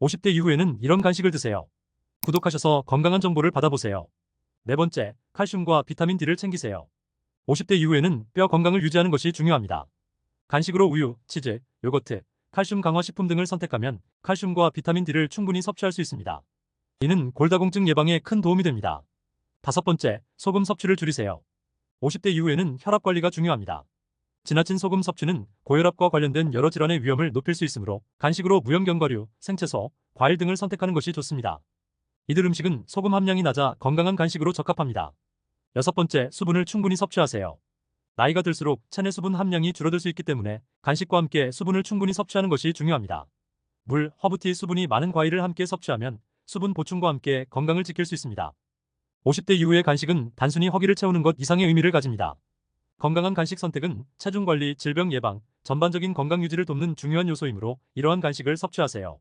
50대 이후에는 이런 간식을 드세요. 구독하셔서 건강한 정보를 받아보세요. 네 번째, 칼슘과 비타민 D를 챙기세요. 50대 이후에는 뼈 건강을 유지하는 것이 중요합니다. 간식으로 우유, 치즈, 요거트, 칼슘 강화 식품 등을 선택하면 칼슘과 비타민 D를 충분히 섭취할 수 있습니다. 이는 골다공증 예방에 큰 도움이 됩니다. 다섯 번째, 소금 섭취를 줄이세요. 50대 이후에는 혈압 관리가 중요합니다. 지나친 소금 섭취는 고혈압과 관련된 여러 질환의 위험을 높일 수 있으므로 간식으로 무염경과류, 생채소, 과일 등을 선택하는 것이 좋습니다. 이들 음식은 소금 함량이 낮아 건강한 간식으로 적합합니다. 여섯 번째, 수분을 충분히 섭취하세요. 나이가 들수록 체내 수분 함량이 줄어들 수 있기 때문에 간식과 함께 수분을 충분히 섭취하는 것이 중요합니다. 물, 허브티 수분이 많은 과일을 함께 섭취하면 수분 보충과 함께 건강을 지킬 수 있습니다. 50대 이후의 간식은 단순히 허기를 채우는 것 이상의 의미를 가집니다. 건강한 간식 선택은 체중 관리, 질병 예방, 전반적인 건강 유지를 돕는 중요한 요소이므로 이러한 간식을 섭취하세요.